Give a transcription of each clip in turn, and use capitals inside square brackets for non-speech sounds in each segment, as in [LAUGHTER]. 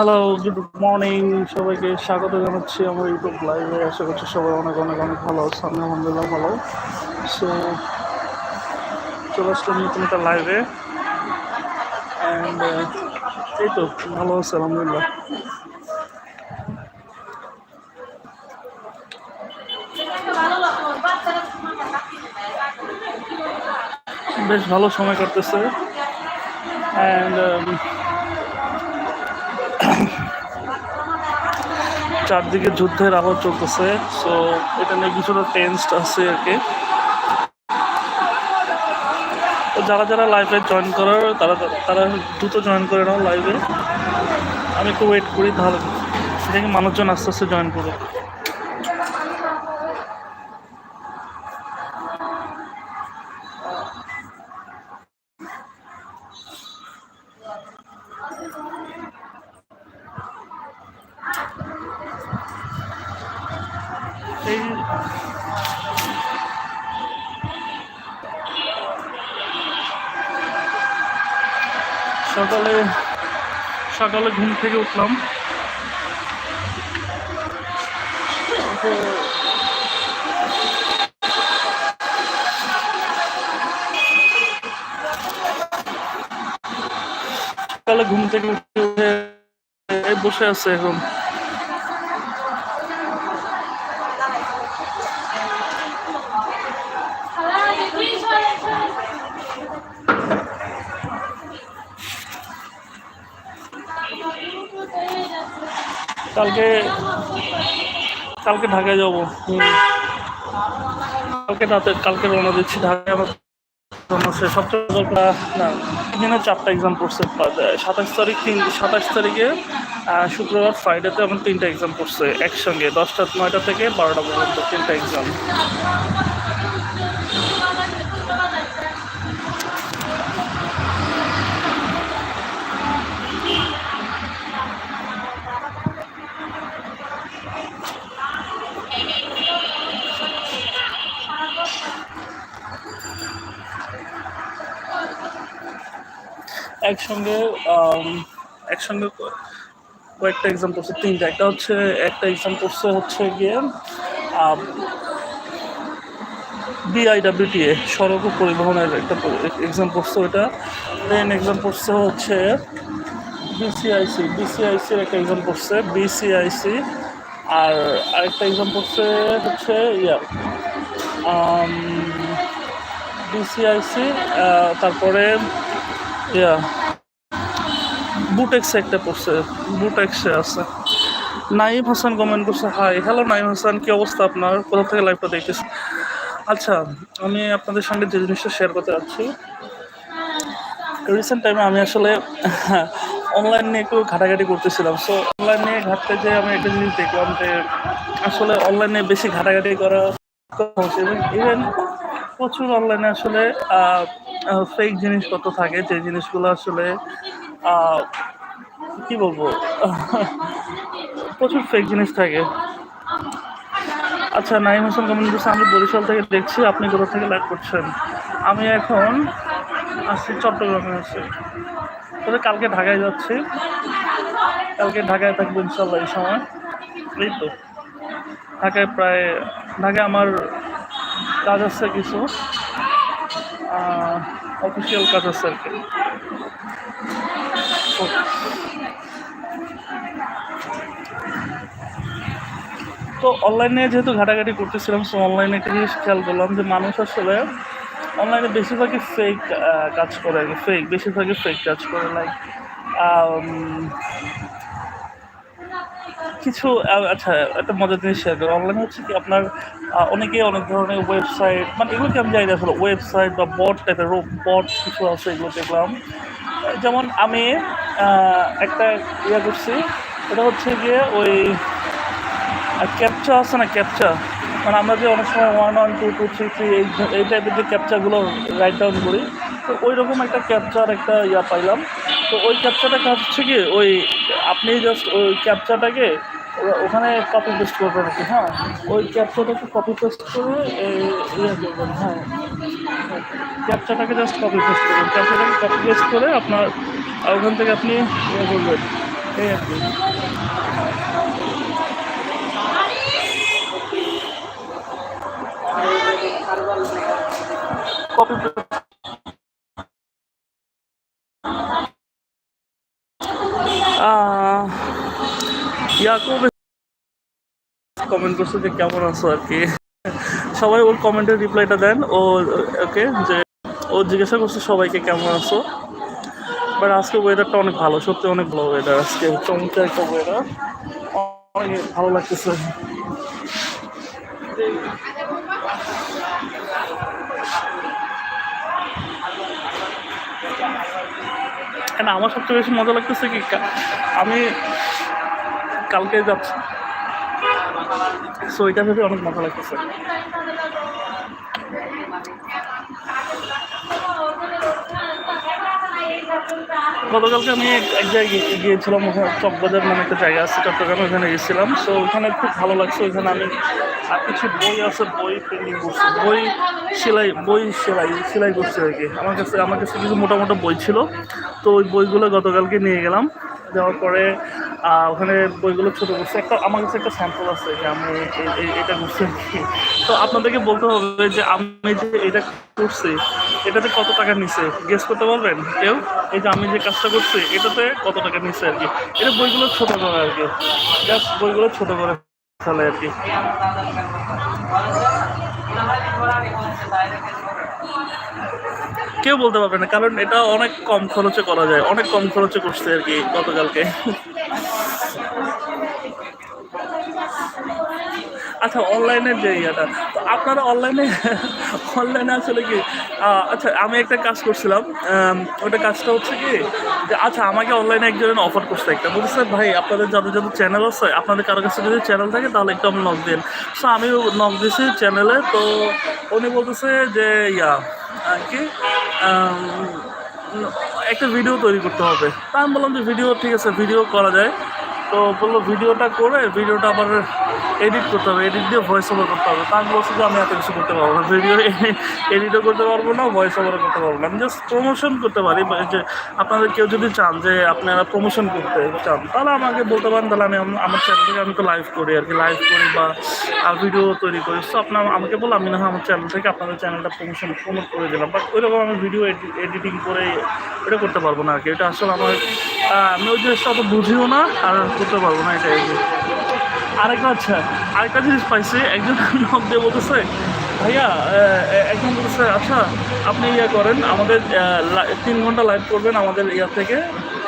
Hello good morning সবাইকে স্বাগত জানাচ্ছি আমার ইউটিউব লাইভে আশা করছি সবাই অনেক অনেক অনেক ভালো আছে। আমি আলহামদুলিল্লাহ ভালো। সো চলে আসলাম নতুন একটা লাইভে অ্যান্ড এই তো, ভালো আছে, আলহামদুলিল্লাহ। বেশ ভালো সময় কাটতেছে। অ্যান্ড চারদিকে যুদ্ধের আবার চলতেছে সো এটা নিয়ে কিছুটা টেন্সড আছে আর কি। তো যারা যারা লাইভে জয়েন করার, তারা তারা দ্রুত জয়েন করে নাও লাইভে আমি একটু ওয়েট করি, তাহলে সেটাকে মানুষজন আস্তে আস্তে জয়েন করুক। সকালে ঘুম থেকে উঠলাম। সকালে ঘুম থেকে উঠে বসে আছে এখন। কালকে কালকে ঢাকায় যাব। কালকে রাতে কালকে রওনা দিচ্ছি ঢাকায়। আমার সে গল্পটা না এখানে চারটা এক্সাম পড়ছে। সাতাশ তারিখ তিন সাতাশ তারিখে শুক্রবার ফ্রাইডেতে আমার তিনটা এক্সাম পড়ছে একসঙ্গে। দশটা নয়টা থেকে বারোটা পর্যন্ত তিনটা এক্সাম একসঙ্গে একসঙ্গে কয়েকটা এক্সাম পড়ছে তিনটা। একটা হচ্ছে, একটা এক্সাম পড়ছে হচ্ছে গিয়ে বিআইডাব্লিউটিএ সড়ক পরিবহনের একটা এক্সাম পড়ছে ওইটা। দেন এক্সাম পড়ছে হচ্ছে বিসিআইসি বিসিআইসির একটা এক্সাম পড়ছে বিসিআইসি আর আরেকটা এক্সাম পড়ছে হচ্ছে ইয়া বিসিআইসি তারপরে ইয়া বুটেক্সে একটা পড়ছে। বুটেক্সে আছে। নাইম হাসান কমেন্ট করছে হাই হ্যালো নাইম হাসান, কি অবস্থা আপনার? কোথা থেকে লাইভটা দেখতেছি আচ্ছা আমি আপনাদের সঙ্গে যে জিনিসটা শেয়ার করতে যাচ্ছি রিসেন্ট টাইমে আমি আসলে অনলাইন নিয়ে একটু ঘাটাঘাটি করতেছিলাম। সো অনলাইন নিয়ে ঘাটতে যে আমি একটা জিনিস দেখলাম যে আসলে অনলাইনে বেশি ঘাটাঘাটি করা ইভেন প্রচুর অনলাইনে আসলে ফেক জিনিসপত্র থাকে, যে জিনিসগুলো আসলে কি বলব? প্রচুর ফেক জিনিস থাকে। আচ্ছা নাইম হাসান করছে আমি বরিশাল থেকে দেখছি, আপনি কোথা থেকে লাইভ করছেন? আমি এখন আসছি চট্টগ্রামে আছি। তবে কালকে ঢাকায় যাচ্ছি। কালকে ঢাকায় থাকব ইনশাল্লাহ এই সময়। এই তো। ঢাকায় প্রায়, ঢাকায় আমার কাজ আছে কিছু। অফিসিয়াল কাজ আছে আর কি। তো অনলাইনে যেহেতু ঘাটাঘাটি করতেছিলাম সো অনলাইনে একটা জিনিস খেয়াল করলাম যে মানুষ আসলে অনলাইনে বেশিরভাগই ফেক কাজ করে আর কি ফেক বেশিরভাগই ফেক কাজ করে লাইক কিছু আচ্ছা একটা মজার জিনিস শেয়ার অনলাইনে হচ্ছে কি আপনার অনেকে অনেক ধরনের ওয়েবসাইট মানে এগুলোকে আমি না আসলে ওয়েবসাইট বা বট টাইপের বট কিছু আছে এগুলো দেখলাম। যেমন আমি একটা ইয়ে করছি, এটা হচ্ছে গিয়ে ওই ক্যাপচা আছে না ক্যাপচা মানে আমরা যে অনেক সময় one one two two three three এই টাইপের যে ক্যাপচাগুলো রাইট ডাউন করি তো ওই রকম একটা ক্যাপচার একটা ইয়া পাইলাম। তো ওই ক্যাপচাটা কাজ হচ্ছে কি, ওই আপনি জাস্ট ওই ক্যাপচাটাকে ও- ওখানে কপি পেস্ট করবেন আর কি হ্যাঁ? ওই ক্যাপচাটাকে কপি পেস্ট করে ইয়ে করবেন হ্যাঁ। ক্যাপচাটাকে জাস্ট কপি পেস্ট করবেন। ক্যাপচাটাকে কপি পেস্ট করে আপনার ওখান থেকে আপনি ইয়ে করবেন, এই আর কি। কপি ইয়াকুব কমেন্ট করছে যে কেমন আছো আর কি। সবাই ওর কমেন্টের রিপ্লাইটা দেন। ও, ওকে, যে ও জিজ্ঞাসা করছে সবাইকে কেমন আছো। বাট আজকে ওয়েদারটা অনেক ভালো, সত্যি অনেক ভালো ওয়েদার আজকে, চমৎকার একটা ওয়েদার অনেক ভালো লাগতেছে। আমার সবচেয়ে বেশি মজা লাগতেছে কি আমি কালকে যাচ্ছি। সো এটা ভেবে অনেক মজা লাগতেছে। গতকালকে আমি এক- জায়গায় গিয়েছিলাম, ওখানে চকবাজার নামে একটা জায়গা আছে, চট্টগ্রামে ওখানে গেছিলাম। সো ওখানে খুব ভালো লাগছে ওইখানে আমি আর কিছু বই আছে, বই প্রিন্টিং করছি। বই সেলাই বই সেলাই সেলাই করছি আর কি। আমার কাছে আমার কাছে কিছু মোটা মোটা বই ছিল। তো ওই বইগুলো গতকালকে নিয়ে গেলাম। যাওয়ার পরে ওখানে বইগুলো ছোটো করছে। একটা, আমার কাছে একটা স্যাম্পল আছে যে আমি এটা করছি তো আপনাদেরকে বলতে হবে যে আমি যে এটা করছি, এটাতে কত টাকা নিছে? গেস করতে পারবেন কেউ? এই যে আমি যে কাজটা করছি, এটাতে কত টাকা নিছে আর কি? এটা বইগুলো ছোটো করে আর কি। জাস্ট বইগুলো ছোটো করে ফেলে আর কি। কেউ বলতে পারবে না, কারণ এটা অনেক কম খরচে করা যায়, অনেক কম খরচে করছে আর কি গতকালকে। আচ্ছা অনলাইনের যে ইয়েটা, তো আপনারা অনলাইনে অনলাইনে আসলে কি আচ্ছা আমি একটা কাজ করছিলাম। ওটা কাজটা হচ্ছে কি যে আচ্ছা আমাকে অনলাইনে একজন অফার করছে একটা। বলছে ভাই, আপনাদের যাদের যাদের চ্যানেল আছে, আপনাদের কারও কাছে যদি চ্যানেল থাকে, তাহলে একটু আমি নক দিন সো আমি নক দিয়েছি চ্যানেলে তো উনি বলতেছে যে, ইয়া কি? একটা ভিডিও তৈরি করতে হবে। তা আমি বললাম যে ভিডিও ঠিক আছে ভিডিও করা যায়। তো বলল ভিডিওটা করে, ভিডিওটা আবার এডিট করতে হবে এডিট দিয়ে ভয়েস ওভার করতে হবে। তা আমি বলছি যে আমি এত কিছু করতে পারব না ভিডিও [LAUGHS] এডিটও করতে পারব না ভয়েস ওভারও করতে পারব না। আমি জাস্ট প্রমোশন করতে পারি যে আপনাদের কেউ যদি চান যে আপনারা প্রমোশন করতে চান, তাহলে আমাকে বলতে পারেন, তাহলে আমি আমার চ্যানেল থেকে আমি তো লাইভ করি আর কি লাইভ করি বা ভিডিও তৈরি করি। সো আপনার, আমাকে বলো আমি না আমার চ্যানেল থেকে আপনাদের চ্যানেলটা প্রমোশন প্রমোট করে দিলাম। বাট ওইরকম আমি ভিডিও এডিটিং করে এটা করতে পারব না আর কি। এটা আসলে আমার আমি ওই জিনিসটা অত বুঝিও না, আর করতে পারব না এটাই। আরেকটা আচ্ছা আরেকটা জিনিস পাইছি, একজন নক দিয়ে বলতেছে, ভাইয়া একজন বলতেছে আচ্ছা আপনি ইয়ে করেন, আমাদের তিন ঘণ্টা লাইভ করবেন আমাদের ইয়া থেকে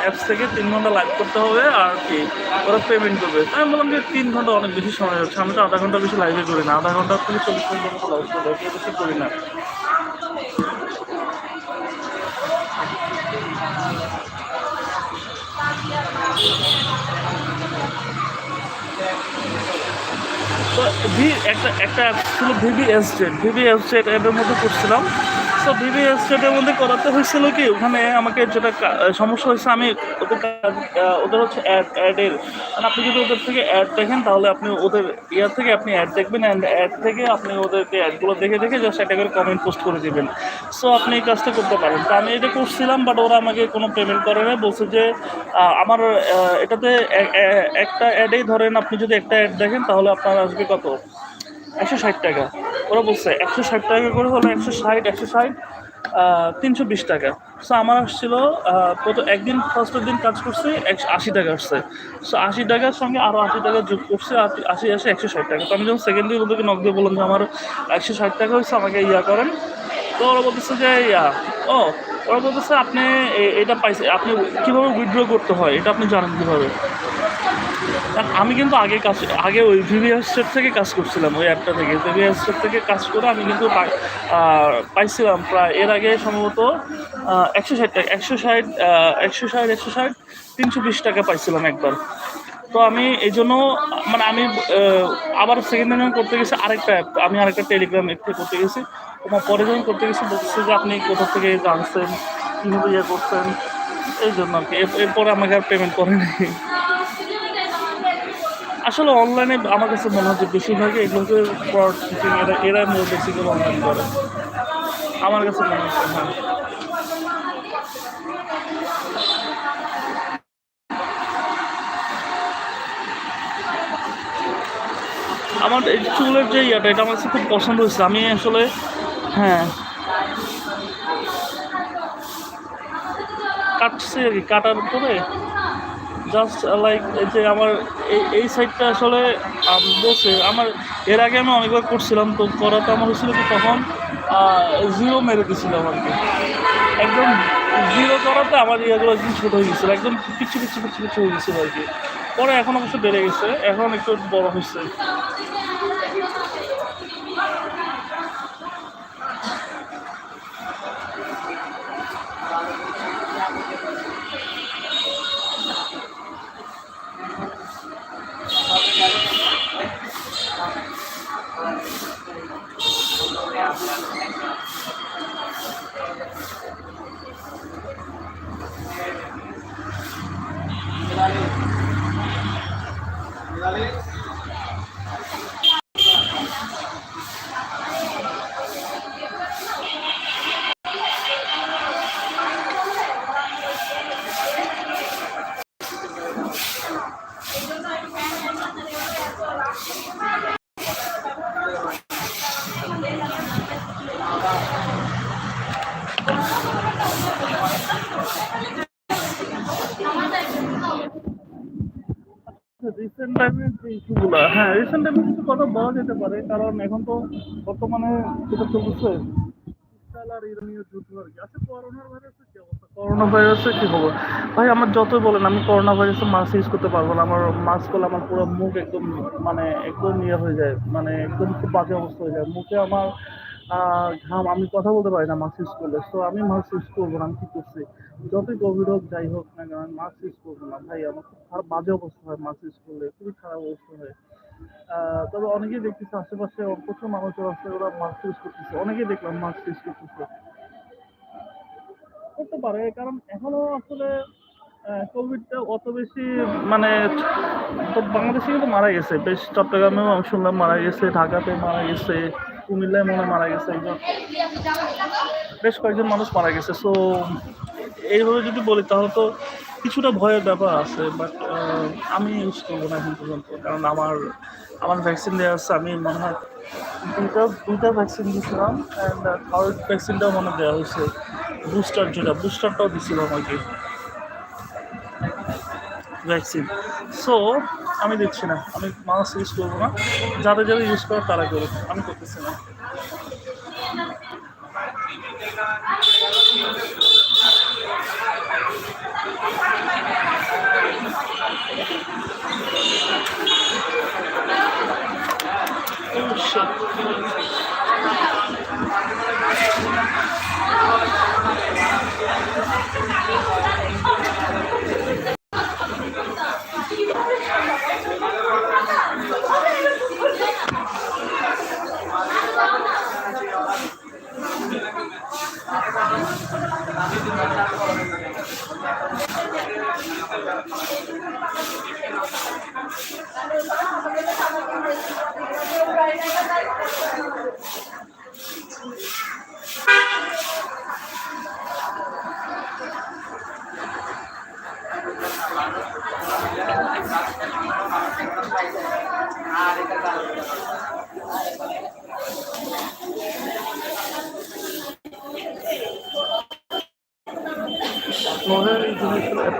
অ্যাপস থেকে, তিন ঘণ্টা লাইভ করতে হবে আর কি, ওরা পেমেন্ট করবে আমি বললাম যে, তিন ঘণ্টা অনেক বেশি সময় হচ্ছে, আমি তো আধা ঘণ্টা বেশি লাইভে করি না, আধা ঘণ্টা থেকে চল্লিশ মতো লাইভ করি বেশি করি না তো ভি একটা একটা ছিল ভিভি এস্টেট ভিভি এস্টেট অ্যাপের মধ্যে করছিলাম। তো ভিভি এস্টেটের মধ্যে করাতে হয়েছিল কি? ওখানে আমাকে যেটা সমস্যা হয়েছে, আমি ওদের ওদের হচ্ছে অ্যাড অ্যাডের মানে আপনি যদি ওদের থেকে অ্যাড দেখেন, তাহলে আপনি ওদের ইয়ার থেকে আপনি অ্যাড দেখবেন অ্যান্ড অ্যাড থেকে আপনি ওদেরকে অ্যাডগুলো দেখে দেখে জাস্ট একটা করে কমেন্ট পোস্ট করে দেবেন। সো আপনি এই কাজটা করতে পারেন। তো আমি এটা করছিলাম বাট ওরা আমাকে কোনো পেমেন্ট করে না বলছে যে আমার এটাতে একটা অ্যাডেই ধরেন, আপনি যদি একটা অ্যাড দেখেন, তাহলে আপনার আসবে কত? একশো ষাট টাকা। ওরা বলছে, একশো ষাট টাকা করে হলো, একশো ষাট একশো ষাট তিনশো বিশ টাকা। সো আমার আসছিল কত একদিন ফার্স্টের দিন কাজ করছে, একশো আশি টাকা আসছে। সো আশি টাকার সঙ্গে আরও আশি টাকা যোগ করছে আশি আসে একশো ষাট টাকা। তো আমি যখন সেকেন্ড দিন ওদেরকে নক দিয়ে বললাম যে, আমার একশো ষাট টাকা হয়েছে, আমাকে ইয়া করেন। তো ওরা বলতেছে যে, ইয়া, ও, ওরা বলতেছে আপনি এটা পাইছে, আপনি কীভাবে উইথড্র করতে হয়, এটা আপনি জানেন কীভাবে? আমি কিন্তু আগে কাজ, আগে ওই ভিভিএস সেট থেকে কাজ করছিলাম, ওই অ্যাপটা থেকে। ভিভিএস সেট থেকে কাজ করে আমি কিন্তু পাইছিলাম প্রায়, এর আগে সম্ভবত একশো ষাট টাকা, একশো ষাট একশো ষাট একশো ষাট, তিনশো বিশ টাকা পাইছিলাম একবার। তো আমি এই জন্য মানে আমি আবার সেকেন্ড টাইম করতে গেছি আরেকটা অ্যাপ আমি আরেকটা টেলিগ্রাম অ্যাপ থেকে করতে গেছি। তোমার পরে যখন করতে গেছি, বলতেছে যে আপনি কোথা থেকে জানছেন, কীভাবে ইয়ে করছেন, এই জন্য আর কি। এরপরে আমাকে আর পেমেন্ট করেনি। আসলে অনলাইনে আমার কাছে মনে হচ্ছে বেশিরভাগই এগুলোকে ফ্রড শিপিং এরা এরা নিয়ে বেশিগুলো অনলাইন করে। আমার কাছে মনে হচ্ছে হ্যাঁ। আমার এই চুলের যে ইয়াটা, এটা আমার কাছে খুব পছন্দ হয়েছে। আমি আসলে হ্যাঁ। কাটছি আর কি, কাটার পরে জাস্ট লাইক এই যে আমার এই এই সাইডটা আসলে বসে। আমার, এর আগে আমি অনেকবার করছিলাম, তো করাতে আমার হয়েছিল কি তখন জিরো মেরে দিয়েছিলাম আর কি। একদম জিরো করাতে আমার ইয়েগুলো একদম ছোটো হয়ে গেছিল, একদম কিছু কিছু কিছু কিছু হয়ে গেছিল আর কি। পরে এখন অবশ্য বেড়ে গেছে, এখন একটু বড় হয়েছে। হ্যাঁ রিসেন্ট টাইমে কিছু কথা বলা যেতে পারে, কারণ এখন তো বর্তমানে যেটা চলছে যুদ্ধ করোনা ভাইরাসের করোনা ভাইরাসের কি খবর? ভাই, আমার যতই বলেন, আমি করোনা ভাইরাসের মাস্ক ইউজ করতে পারব না, আমার মাস্ক করলে আমার পুরো মুখ একদম মানে একদম ইয়ে হয়ে যায় মানে একদম খুব বাজে অবস্থা হয়ে যায়, মুখে আমার ঘাম, আমি কথা বলতে পারি না মাস্ক ইউজ করলে, তো আমি মাস্ক ইউজ করব না, আমি কি করছি? যতই কোভিড হোক, যাই হোক না কেন, আমি মাস্ক ইউজ করব না। ভাই, আমার খুব বাজে অবস্থা হয় মাস্ক ইউজ করলে, খুবই খারাপ অবস্থা হয়। তবে অনেকেই দেখতেছে আশেপাশে প্রচুর মানুষের আছে ওরা মাস্ক ইউজ করতেছে। অনেকেই দেখলাম মাস্ক ইউজ করতেছে। করতে পারে, কারণ এখনও আসলে কোভিডটা অত বেশি মানে বাংলাদেশে কিন্তু মারা গেছে। বেশ চট্টগ্রামেও আমি শুনলাম মারা গেছে ঢাকাতে মারা গেছে, কুমিল্লায় মনে মারা গেছে একজন। বেশ কয়েকজন মানুষ মারা গেছে। সো এইভাবে যদি বলি, তাহলে তো কিছুটা ভয়ের ব্যাপার আছে বাট আমি ইউজ করব না এখন পর্যন্ত। কারণ আমার আমার ভ্যাকসিন দেওয়া আছে, আমি মনে হয় দুইটা দুইটা ভ্যাকসিন দিয়েছিলাম অ্যান্ড থার্ড ভ্যাকসিনটাও মনে দেওয়া হয়েছে। বুস্টার যেটা বুস্টারটাও দিয়েছিলাম আর কি ভ্যাকসিন সো আমি দিচ্ছি না, আমি মাস্ক ইউজ করব না। যাদের যাদের ইউজ করে তারা করুক, আমি করতেছি না। মনে হয় এই জিনিসগুলো এত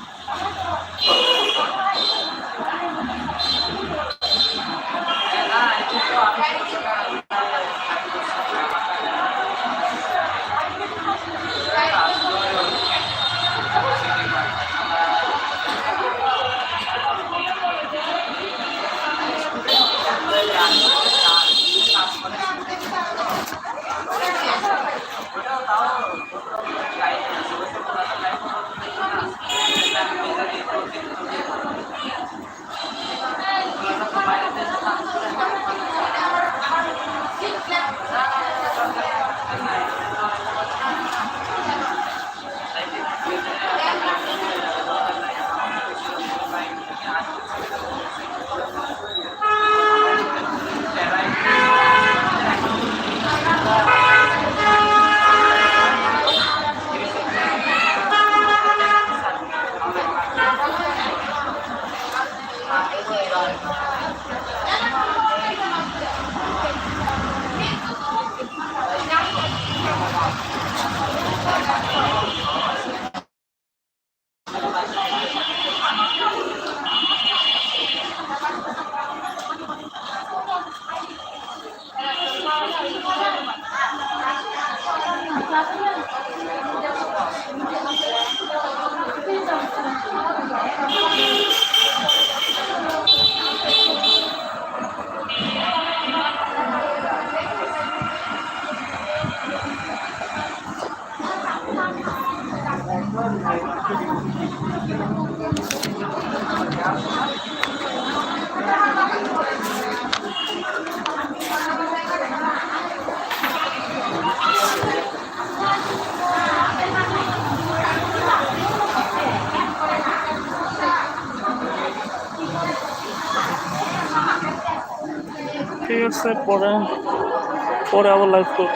পরে আবার লাইভ করব।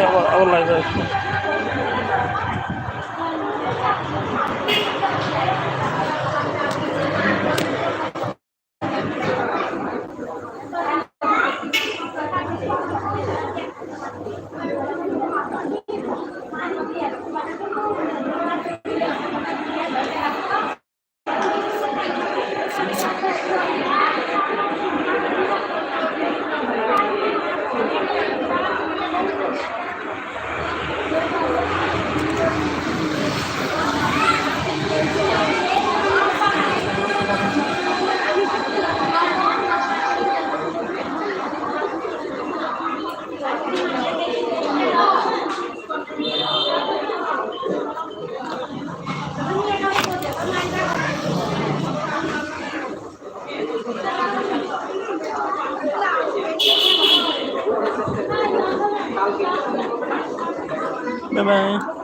আবার আবার লাইভ আসব। Bye bye